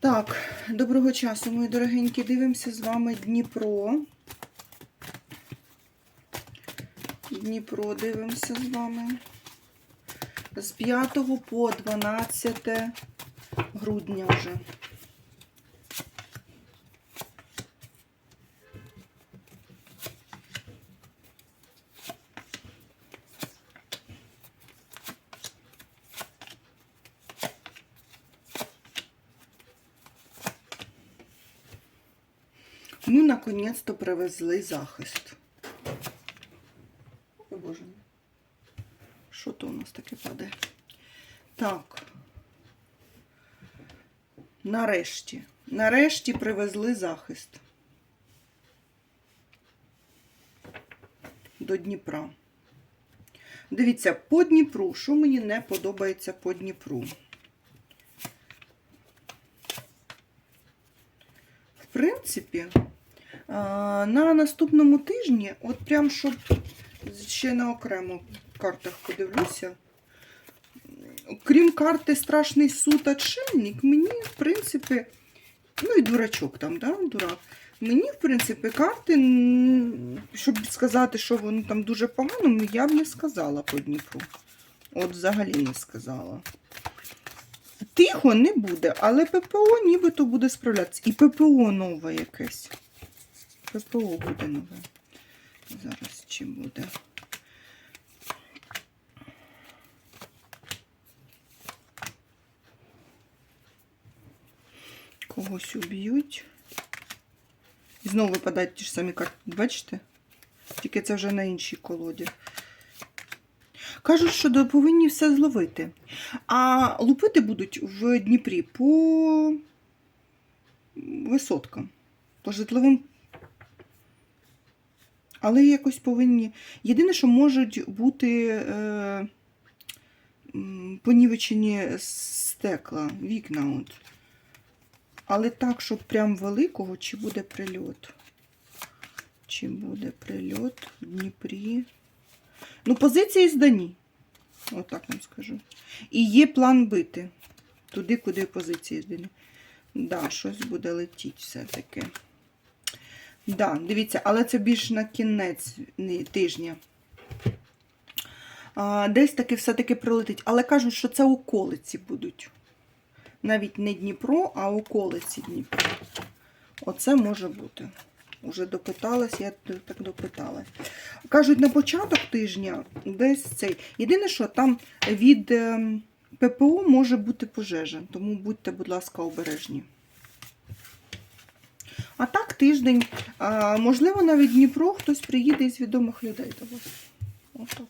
Так, доброго часу, мої дорогенькі. Дивимося з вами Дніпро. Дніпро дивимося з вами. З 5 по 12 грудня вже. Ну, наконец-то привезли захист. О, Боже. Що то у нас таке падає? Так. Нарешті. Нарешті привезли захист. До Дніпра. Дивіться, по Дніпру. Що мені не подобається по Дніпру? В принципі, на наступному тижні, от прям щоб ще на окремо картах подивлюся. Крім карти Страшний суд Отшельник, мені, в принципі, ну і дурачок там, да, дурак. Мені, в принципі, карти, щоб сказати, що воно там дуже погано, я б не сказала по Дніпру. От взагалі не сказала. Тихо не буде, але ППО нібито буде справлятися. І ППО нове якесь. ППО буде нове. Зараз чи буде. Когось уб'ють. І знову випадають ті ж самі карти. Бачите? Тільки це вже на іншій колоді. Кажуть, що повинні все зловити. А лупити будуть в Дніпрі по висоткам, по житловим. Але якось повинні. Єдине, що можуть бути е, понівечені стекла, вікна. От. Але так, щоб прям великого, чи буде прильот? Чи буде прильот в Дніпрі? Ну, позиції здані. Отак вам скажу. І є план бити. Туди, куди позиції здані. Да, щось буде летіти все-таки. Да, дивіться, але це більш на кінець тижня. А, десь таки все-таки прилетить. Але кажуть, що це околиці будуть. Навіть не Дніпро, а околиці Дніпра. Оце може бути. Уже допиталась, я так допиталась. Кажуть, на початок тижня десь цей. Єдине, що там від ем, ППО може бути пожежа, тому будьте, будь ласка, обережні. А так, тиждень, можливо, навіть Дніпро хтось приїде із відомих людей до вас. Отак.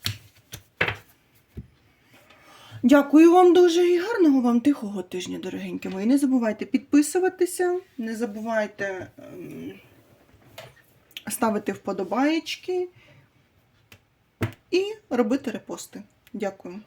Дякую вам дуже і гарного вам тихого тижня, дорогенькі мої. Не забувайте підписуватися, не забувайте ем, ставити вподобаєчки і робити репости. Дякую.